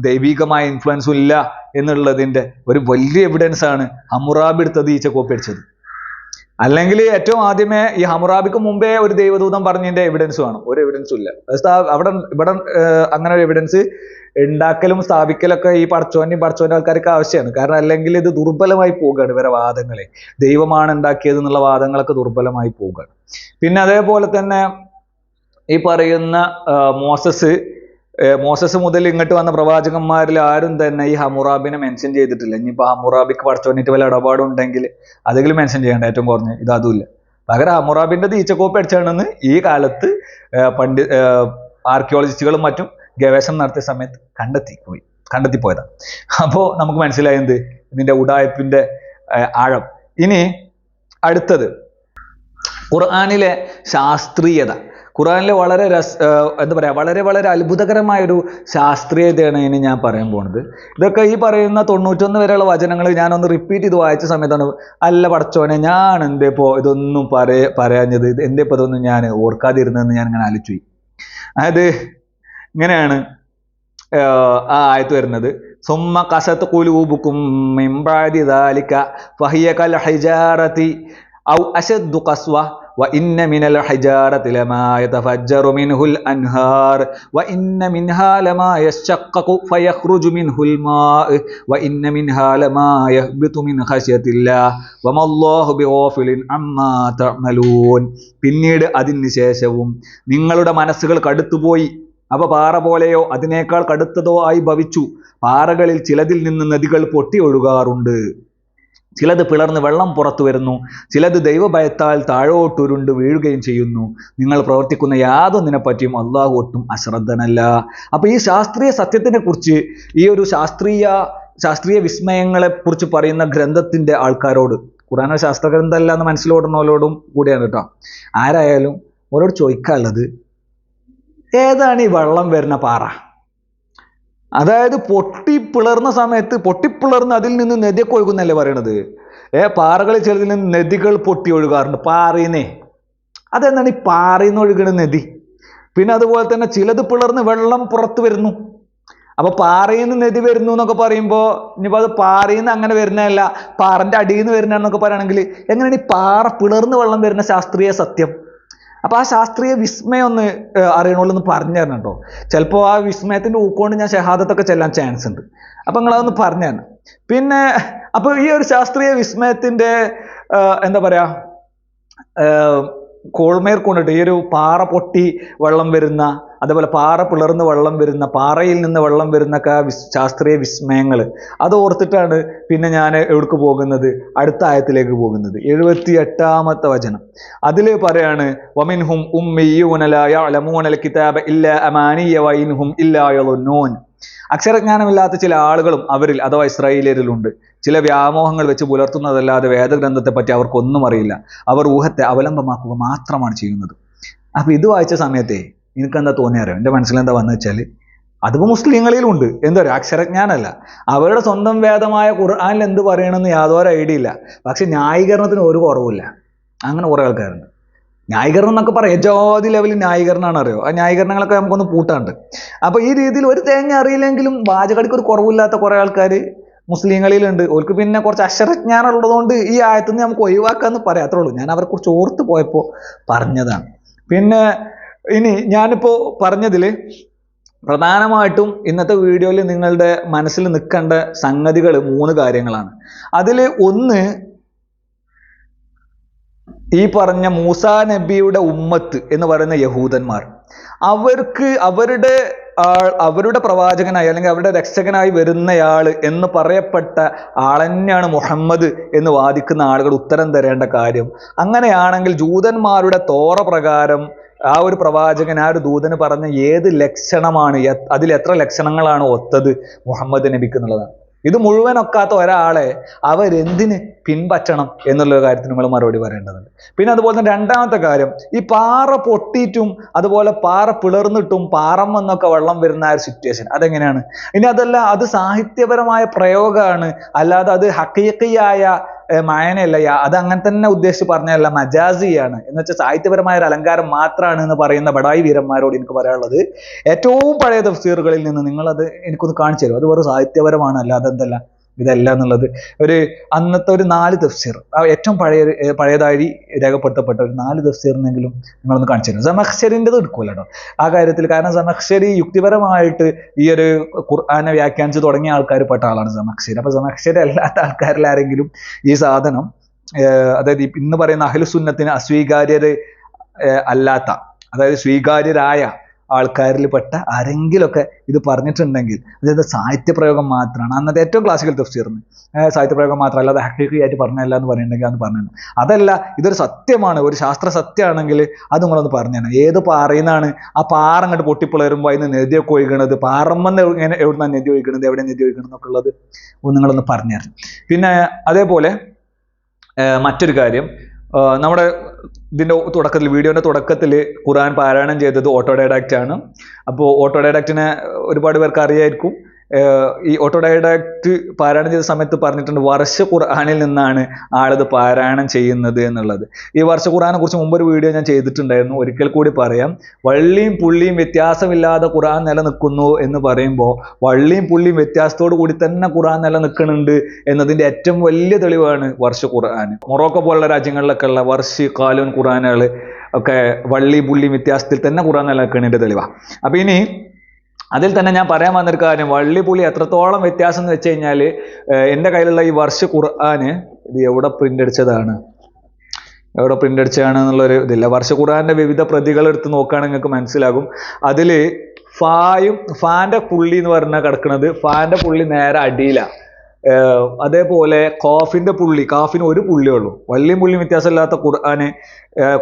ദൈവികമായ ഇൻഫ്ലുവൻസും ഇല്ല എന്നുള്ളതിന്റെ ഒരു വലിയ എവിഡൻസ് ആണ് ഹമുറാബി എടുത്തത് ഈച്ച കോപ്പി അടിച്ചത്. അല്ലെങ്കിൽ ഏറ്റവും ആദ്യമേ ഈ ഹമുറാബിക്ക് മുമ്പേ ഒരു ദൈവദൂതം പറഞ്ഞതിന്റെ എവിഡൻസ് വേണം ഒരു എവിഡൻസും ഇല്ല. അവിടെ ഇവിടെ അങ്ങനെ ഒരു എവിഡൻസ് ഉണ്ടാക്കലും സ്ഥാപിക്കലൊക്കെ ഈ പടച്ചോന്റെയും പടച്ചോന്റെ ആൾക്കാർക്ക് ആവശ്യമാണ്. കാരണം അല്ലെങ്കിൽ ഇത് ദുർബലമായി പോവുകയാണ് ഇവരെ വാദങ്ങളെ. ദൈവമാണ് ഉണ്ടാക്കിയത് എന്നുള്ള വാദങ്ങളൊക്കെ ദുർബലമായി പോവുകയാണ്. പിന്നെ അതേപോലെ തന്നെ ഈ പറയുന്ന മോസസ് മോസസ് മുതൽ ഇങ്ങോട്ട് വന്ന പ്രവാചകന്മാരിൽ ആരും തന്നെ ഈ ഹമുറാബിനെ മെൻഷൻ ചെയ്തിട്ടില്ല. ഇനിയിപ്പോ ഹമുറാബിക്ക് പഠിച്ചോന്നിട്ട് വല്ല ഇടപാടുണ്ടെങ്കിൽ അതെങ്കിലും മെൻഷൻ ചെയ്യേണ്ട ഏറ്റവും കുറഞ്ഞ്. ഇത് അതുമില്ല. പകരം ഹമുറാബിന്റെ തീച്ചക്കോപ്പ് അടിച്ചാണെന്ന് ഈ കാലത്ത് പണ്ഡി ആർക്കിയോളജിസ്റ്റുകളും മറ്റും ഗവേഷണം നടത്തിയ സമയത്ത് കണ്ടെത്തി പോയി. കണ്ടെത്തിപ്പോയതാണ് അപ്പോൾ നമുക്ക് മനസ്സിലായത് ഇതിന്റെ ഏ, ആഴം. ഇനി അടുത്തത്. ഖുർആാനിലെ ശാസ്ത്രീയത. ഖുർആനിലെ വളരെ രസ എന്താ പറയാ വളരെ വളരെ അത്ഭുതകരമായ ഒരു ശാസ്ത്രീയതയാണ് ഇനി ഞാൻ പറയാൻ പോണത് ഇതൊക്കെ ഈ പറയുന്ന തൊണ്ണൂറ്റൊന്ന് വരെയുള്ള വചനങ്ങൾ ഞാനൊന്ന് റിപ്പീറ്റ് ചെയ്ത് വായിച്ച സമയത്താണ് അല്ല പടച്ചോനെ ഞാൻ എന്തേ ഇപ്പോ ഇതൊന്നും പറയ പറയാഞ്ഞത് ഇത് എന്തേ ഇപ്പൊ ഇതൊന്നും ഞാൻ ഓർക്കാതിരുന്നതെന്ന് ഞാൻ ഇങ്ങനെ ആലോചിച്ചു. അതായത് ഇങ്ങനെയാണ് ആ ആയത്ത് വരുന്നത് സുമ്മ കസത്ത് കുലൂബുക്കും ഔ അശദ്ദു ഖസ്വ وإن من الحجارة لما يتفجر منه الأنهار وإن منها لما يشقق فيخرج منه الماء وإن منها لما يهبط من خشية الله وما الله بغافل عما تعملون പിന്നീട് അതിന് ശേഷവും നിങ്ങളുടെ മനസ്സുകൾ കടുത്തുപോയി അവ പാറ പോലെയോ അതിനേക്കാൾ കടുത്തതോ ആയി ഭവിച്ചു പാറകളിൽ ചിലതിൽ നിന്ന് നദികൾ പൊട്ടി ഒഴുകാറുണ്ട് ചിലത് പിളർന്ന് വെള്ളം പുറത്തു വരുന്നു ചിലത് ദൈവഭയത്താൽ താഴോട്ടുരുണ്ട് വീഴുകയും ചെയ്യുന്നു. നിങ്ങൾ പ്രവർത്തിക്കുന്ന യാതൊന്നിനെ പറ്റിയും അള്ളാഹു ഒട്ടും അശ്രദ്ധനല്ല. അപ്പൊ ഈ ശാസ്ത്രീയ സത്യത്തിനെ കുറിച്ച് ഈ ഒരു ശാസ്ത്രീയ ശാസ്ത്രീയ വിസ്മയങ്ങളെ കുറിച്ച് പറയുന്ന ഗ്രന്ഥത്തിന്റെ ആൾക്കാരോട് ഖുറാന ശാസ്ത്രഗ്രന്ഥമല്ല എന്ന് മനസ്സിലോടുന്നവരോടും കൂടിയാണ് കേട്ടോ. ആരായാലും ഓരോട് ചോദിക്കാനുള്ളത് ഏതാണ് ഈ വെള്ളം വരുന്ന പാറ? അതായത് പൊട്ടിപ്പിളർന്ന സമയത്ത് പൊട്ടിപ്പിളർന്ന് അതിൽ നിന്ന് നദിയൊക്കെ ഒഴുകുന്നല്ലേ പറയണത്? ഏ പാറകളിൽ ചിലതിൽ നിന്ന് നദികൾ പൊട്ടി ഒഴുകാറുണ്ട്. പാറീനെ. അതെന്താണ് ഈ പാറയിൽ നിന്ന് ഒഴുകുന്ന നദി? പിന്നെ അതുപോലെ തന്നെ ചിലത് പിളർന്ന് വെള്ളം പുറത്ത് വരുന്നു. അപ്പോൾ പാറയിൽ നിന്ന് നദി വരുന്നു എന്നൊക്കെ പറയുമ്പോൾ ഇനിയിപ്പോൾ അത് പാറയിൽ നിന്ന് അങ്ങനെ വരുന്നതല്ല പാറന്റെ അടിയിൽ നിന്ന് വരുന്നതെന്നൊക്കെ പറയുകയാണെങ്കിൽ എങ്ങനെയാണ് ഈ പാറ പിളർന്ന് വെള്ളം വരുന്ന ശാസ്ത്രീയ സത്യം? അപ്പൊ ആ ശാസ്ത്രീയ വിസ്മയം ഒന്ന് അറിയണമല്ലോ പറഞ്ഞു തരണം കേട്ടോ ചിലപ്പോൾ ആ വിസ്മയത്തിന്റെ ഊക്കൊണ്ട് ഞാൻ ഷഹാദത്തൊക്കെ ചെല്ലാൻ ചാൻസ് ഉണ്ട്. അപ്പൊ നിങ്ങളതൊന്ന് പറഞ്ഞു തരണം പിന്നെ അപ്പോൾ ഈ ഒരു ശാസ്ത്രീയ വിസ്മയത്തിന്റെ ഏഹ്, എന്താ പറയാ ഏഹ്, കോൾമേർ കൊണ്ടിട്ട് ഈ ഒരു പാറ പൊട്ടി വെള്ളം വരുന്ന അതേപോലെ പാറ പിളർന്ന് വെള്ളം വരുന്ന പാറയിൽ നിന്ന് വെള്ളം വരുന്ന ഒക്കെ ആ വിസ് ശാസ്ത്രീയ വിസ്മയങ്ങൾ അത് ഓർത്തിട്ടാണ് പിന്നെ ഞാൻ എവിടേക്ക് പോകുന്നത്? അടുത്ത ആയത്തിലേക്ക് പോകുന്നത്. എഴുപത്തി എട്ടാമത്തെ വചനം. അതിൽ പറയാണ് വമിൻഹും ഉമ്മിയൂന ലാ ഇല്ല കിതാബ ഇല്ലാ അമാനിയ ഇല്ലാ നോൻ അക്ഷരജ്ഞാനമില്ലാത്ത ചില ആളുകളും അവരിൽ അഥവാ ഇസ്രായേലിയരിലുണ്ട്. ചില വ്യാമോഹങ്ങൾ വെച്ച് പുലർത്തുന്നതല്ലാതെ വേദഗ്രന്ഥത്തെ പറ്റി അവർക്കൊന്നും അറിയില്ല. അവർ ഊഹത്തെ അവലംബമാക്കുക മാത്രമാണ് ചെയ്യുന്നത്. അപ്പോൾ ഇത് വായിച്ച സമയത്തെ എനിക്കെന്താ തോന്നിയാരോ എന്റെ മനസ്സിലെന്താ വന്നു വെച്ചാൽ അതിപ്പോൾ മുസ്ലിങ്ങളിലുണ്ട് എന്താ പറയുക? അക്ഷരജ്ഞാനല്ല അവരുടെ സ്വന്തം വേദമായ ഖുർആനിൽ എന്ത് പറയണമെന്ന് യാതൊരു ഐഡിയ ഇല്ല. പക്ഷെ ന്യായീകരണത്തിന് ഒരു കുറവില്ല അങ്ങനെ കുറേ ആൾക്കാരുണ്ട്. ന്യായീകരണം എന്നൊക്കെ പറയാം. ജാതി ലെവലിൽ ന്യായീകരണമാണ് അറിയോ ആ ന്യായീകരണങ്ങളൊക്കെ നമുക്കൊന്ന് പൂട്ടാണ്ട്. അപ്പോൾ ഈ രീതിയിൽ ഒരു തേങ്ങ അറിയില്ലെങ്കിലും വാചകടിക്ക് ഒരു കുറവില്ലാത്ത കുറേ ആൾക്കാർ മുസ്ലിങ്ങളിലുണ്ട്. ഓർക്ക് പിന്നെ കുറച്ച് അക്ഷരജ്ഞാനം ഉള്ളതുകൊണ്ട് ഈ ആയത്തിൽ നിന്ന് നമുക്ക് ഒഴിവാക്കാന്ന് പറയാം. അത്രേ ഉള്ളൂ. ഞാൻ അവരെ കുറിച്ച് ഓർത്ത് പോയപ്പോൾ പറഞ്ഞതാണ്. പിന്നെ ഇനി ഞാനിപ്പോ പറഞ്ഞതിൽ പ്രധാനമായിട്ടും ഇന്നത്തെ വീഡിയോയിൽ നിങ്ങളുടെ മനസ്സിൽ നിൽക്കേണ്ട സംഗതികൾ മൂന്ന് കാര്യങ്ങളാണ്. അതിൽ ഒന്ന് ഈ പറഞ്ഞ മൂസ നബിയുടെ ഉമ്മത്ത് എന്ന് പറയുന്ന യഹൂദന്മാർ. അവർക്ക് അവരുടെ ആൾ അവരുടെ പ്രവാചകനായി അല്ലെങ്കിൽ അവരുടെ രക്ഷകനായി വരുന്നയാൾ എന്ന് പറയപ്പെട്ട ആളന്നെയാണ് മുഹമ്മദ് എന്ന് വാദിക്കുന്ന ആളുകൾ ഉത്തരം തരേണ്ട കാര്യം. അങ്ങനെയാണെങ്കിൽ ജൂതന്മാരുടെ തോറ പ്രകാരം ആ ഒരു പ്രവാചകൻ ആ ഒരു ദൂതന് പറഞ്ഞ ഏത് ലക്ഷണമാണ് അതിൽ എത്ര ലക്ഷണങ്ങളാണ് ഒത്തത് മുഹമ്മദ് നബിക്ക് എന്നുള്ളതാണ് ഇത് മുഴുവൻ ഒക്കാത്ത ഒരാളെ അവരെന്തിന് പിൻപറ്റണം എന്നുള്ള ഒരു കാര്യത്തിന് നമ്മൾ മറുപടി പറയേണ്ടതുണ്ട്. പിന്നെ അതുപോലെ തന്നെ രണ്ടാമത്തെ കാര്യം ഈ പാറ പൊട്ടിയിട്ടും അതുപോലെ പാറ പിളർന്നിട്ടും പാറം എന്നൊക്കെ വെള്ളം വരുന്ന ആ ഒരു സിറ്റുവേഷൻ അതെങ്ങനെയാണ്? ഇനി അതല്ല അത് സാഹിത്യപരമായ പ്രയോഗമാണ്. അല്ലാതെ അത് ഹക്കീക്കയായ മായനയല്ല അത് അങ്ങനെ തന്നെ ഉദ്ദേശിച്ച് പറഞ്ഞതല്ല മജാസിയാണ്. എന്ന് വെച്ചാൽ സാഹിത്യപരമായ ഒരു അലങ്കാരം മാത്രമാണ് എന്ന് പറയുന്ന ബടായി വീരന്മാരോട് എനിക്ക് പറയാനുള്ളത്. ഏറ്റവും പഴയ തഫ്സീറുകളിൽ നിന്ന് നിങ്ങൾ നിങ്ങളത് എനിക്കൊന്ന് കാണിച്ചു തരും അത് വെറും സാഹിത്യപരമാണ് അല്ലാതെ എന്തല്ല. ഇതല്ല എന്നുള്ളത്. ഒരു അന്നത്തെ ഒരു നാല് തഫ്സീർ ഏറ്റവും പഴയ പഴയതായി രേഖപ്പെടുത്തപ്പെട്ട ഒരു നാല് തഫ്സീറിനെങ്കിലും നിങ്ങളൊന്ന് കാണിച്ചു തരും സമക്ഷരിന്റെത് എടുക്കൂല ആ കാര്യത്തിൽ കാരണം സമക്ഷരി യുക്തിപരമായിട്ട് ഈ ഒരു ഖുർആനെ വ്യാഖ്യാനിച്ച് തുടങ്ങിയ ആൾക്കാർ പെട്ട ആളാണ് സമക്ഷരി അപ്പൊ സമക്ഷരി അല്ലാത്ത ആൾക്കാരിൽ ആരെങ്കിലും ഈ സാധനം അതായത് ഇന്ന് പറയുന്ന അഹ്ലുസുന്നത്തിന് അസ്വീകാര്യത അല്ലാത്ത അതായത് സ്വീകാര്യരായ ആൾക്കാരിൽ പെട്ട ആരെങ്കിലുമൊക്കെ ഇത് പറഞ്ഞിട്ടുണ്ടെങ്കിൽ അതായത് സാഹിത്യപ്രയോഗം മാത്രമാണ്. അന്നത്തെ ഏറ്റവും ക്ലാസിക്കൽ തഫ്സീറിന് സാഹിത്യപ്രയോഗം അത് അല്ലാതെ ആയിട്ട് പറഞ്ഞല്ല എന്ന് പറയുന്നുണ്ടെങ്കിൽ അന്ന് പറഞ്ഞു അതല്ല ഇതൊരു സത്യമാണ് ഒരു ശാസ്ത്ര സത്യമാണെങ്കിൽ അത് നിങ്ങളൊന്ന് പറഞ്ഞു തന്നെ ഏത് പാറയിന്നാണ് ആ പാറ അങ്ങോട്ട് പൊട്ടിപ്പിളരുമ്പോൾ അതിന് നദിയൊക്കെ ഒഴുകണത്? പാറമ്മന്ന് എങ്ങനെ എവിടുന്നാണ് നദി ഒഴുകണത്? എവിടെ നദി ഒഴുകണം എന്നൊക്കെ ഉള്ളത് ഒന്ന് നിങ്ങളൊന്ന് പറഞ്ഞു തരണം. പിന്നെ അതേപോലെ മറ്റൊരു കാര്യം. നമ്മുടെ ഇതിന്റെ തുടക്കത്തിൽ വീഡിയോന്റെ തുടക്കത്തിൽ ഖുറാൻ പാരായണം ചെയ്തത് ഓട്ടോഡൈഡാക്റ്റ് ആണ്. അപ്പോൾ ഓട്ടോഡൈഡാക്റ്റിനെ ഒരുപാട് പേർക്ക് അറിയായിരിക്കും. ഈ ഓട്ടോഡൈഡാക്റ്റ് പാരായണം ചെയ്ത സമയത്ത് പറഞ്ഞിട്ടുണ്ട് വർഷ ഖുർആനിൽ നിന്നാണ് ആളത് പാരായണം ചെയ്യുന്നത് എന്നുള്ളത്. ഈ വർഷ ഖുർആനെ കുറിച്ച് മുമ്പൊരു വീഡിയോ ഞാൻ ചെയ്തിട്ടുണ്ടായിരുന്നു. ഒരിക്കൽ കൂടി പറയാം വള്ളിയും പുള്ളിയും വ്യത്യാസമില്ലാതെ ഖുർആൻ നിലനിൽക്കുന്നു എന്ന് പറയുമ്പോൾ വള്ളിയും പുള്ളിയും വ്യത്യാസത്തോടു കൂടി തന്നെ ഖുർആൻ നിലനിൽക്കുന്നുണ്ട് എന്നതിന്റെ ഏറ്റവും വലിയ തെളിവാണ് വർഷ ഖുർആൻ മൊറോക്കോ പോലുള്ള രാജ്യങ്ങളിലൊക്കെ ഉള്ള വർഷി കാലൂൻ ഖുർആനുകൾ ഒക്കെ വള്ളി പുള്ളി വ്യത്യാസത്തിൽ തന്നെ ഖുർആൻ നിലനിൽക്കുന്നതിന്റെ തെളിവാണ്. അപ്പൊ ഇനി അതിൽ തന്നെ ഞാൻ പറയാൻ വന്നൊരു കാര്യം. വള്ളി പുള്ളി എത്രത്തോളം വ്യത്യാസം എന്ന് വെച്ച് കഴിഞ്ഞാൽ എന്റെ കയ്യിലുള്ള ഈ വർഷ ഖുർആന് ഇത് എവിടെ പ്രിന്റ് അടിച്ചതാണ്? എവിടെ പ്രിന്റ് അടിച്ചതാണ് എന്നുള്ളൊരു ഇതില്ല. വർഷ ഖുർആന്റെ വിവിധ പ്രതികൾ എടുത്ത് നോക്കുകയാണെങ്കിൽ നിങ്ങൾക്ക് മനസ്സിലാകും. അതിൽ ഫായും ഫാന്റെ പുള്ളി എന്ന് പറഞ്ഞാൽ കിടക്കുന്നത് ഫാന്റെ പുള്ളി നേരെ അടിയിലാണ് അതേപോലെ കോഫിന്റെ പുള്ളി കാഫിന് ഒരു പുള്ളിയേ ഉള്ളൂ. വള്ളിയും പുള്ളിയും വ്യത്യാസമില്ലാത്ത ഖുർആന്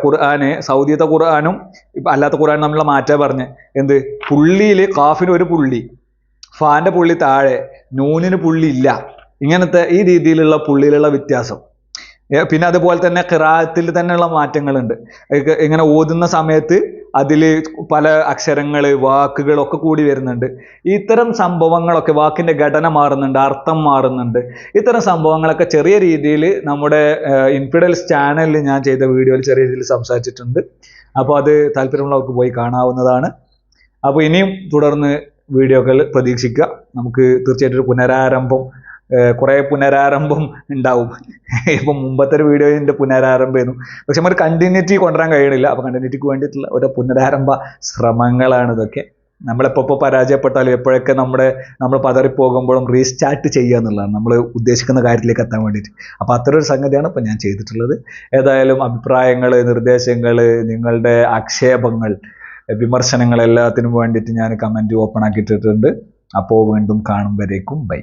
ഖുർആന് സൗദിയത്തെ ഖുർആനും ഇപ്പം അല്ലാത്ത ഖുർആൻ തമ്മിലുള്ള മാറ്റാ പറഞ്ഞ്. എന്ത്? പുള്ളിയിൽ കാഫിന് ഒരു പുള്ളി ഫാന്റെ പുള്ളി താഴെ നൂനിന് പുള്ളി ഇല്ല. ഇങ്ങനത്തെ ഈ രീതിയിലുള്ള പുള്ളിയിലുള്ള വ്യത്യാസം. പിന്നെ അതുപോലെ തന്നെ ഖിറാത്തിൽ തന്നെയുള്ള മാറ്റങ്ങളുണ്ട്. ഇങ്ങനെ ഓതുന്ന സമയത്ത് അതിൽ പല അക്ഷരങ്ങൾ വാക്കുകളൊക്കെ കൂടി വരുന്നുണ്ട്. ഇത്തരം സംഭവങ്ങളൊക്കെ വാക്കിന്റെ ഘടന മാറുന്നുണ്ട് അർത്ഥം മാറുന്നുണ്ട്. ഇത്തരം സംഭവങ്ങളൊക്കെ ചെറിയ രീതിയിൽ നമ്മുടെ ഇൻഫിഡൽസ് ചാനലിൽ ഞാൻ ചെയ്ത വീഡിയോയിൽ ചെറിയ രീതിയിൽ സംസാരിച്ചിട്ടുണ്ട്. അപ്പോൾ അത് താല്പര്യമുള്ളവർക്ക് പോയി കാണാവുന്നതാണ്. അപ്പോൾ ഇനിയും തുടർന്ന് വീഡിയോകൾ പ്രതീക്ഷിക്കുക. നമുക്ക് തീർച്ചയായിട്ടും ഒരു പുനരാരംഭം കുറേ പുനരാരംഭം ഉണ്ടാവും. ഇപ്പം മുമ്പത്തെ ഒരു വീഡിയോയിന്റെ പുനരാരംഭമായിരുന്നു പക്ഷെ നമുക്ക് കണ്ടിന്യൂറ്റി കൊണ്ടുവരാൻ കഴിയണില്ല. അപ്പോൾ കണ്ടിന്യൂറ്റിക്ക് വേണ്ടിയിട്ടുള്ള ഒരു പുനരാരംഭ ശ്രമങ്ങളാണ് ഇതൊക്കെ. നമ്മളെപ്പോൾ പരാജയപ്പെട്ടാലും എപ്പോഴൊക്കെ നമ്മുടെ നമ്മൾ പതറിപ്പോകുമ്പോഴും റീസ്റ്റാർട്ട് ചെയ്യുക എന്നുള്ളതാണ് നമ്മൾ ഉദ്ദേശിക്കുന്ന കാര്യത്തിലേക്ക് എത്താൻ വേണ്ടിയിട്ട്. അപ്പോൾ അത്തരം ഒരു സംഗതിയാണ് ഇപ്പോൾ ഞാൻ ചെയ്തിട്ടുള്ളത്. ഏതായാലും അഭിപ്രായങ്ങൾ നിർദ്ദേശങ്ങൾ നിങ്ങളുടെ ആക്ഷേപങ്ങൾ വിമർശനങ്ങൾ എല്ലാത്തിനും വേണ്ടിയിട്ട് ഞാൻ കമന്റ് ഓപ്പൺ ആക്കിയിട്ടിട്ടുണ്ട്. അപ്പോൾ വീണ്ടും കാണും ബൈ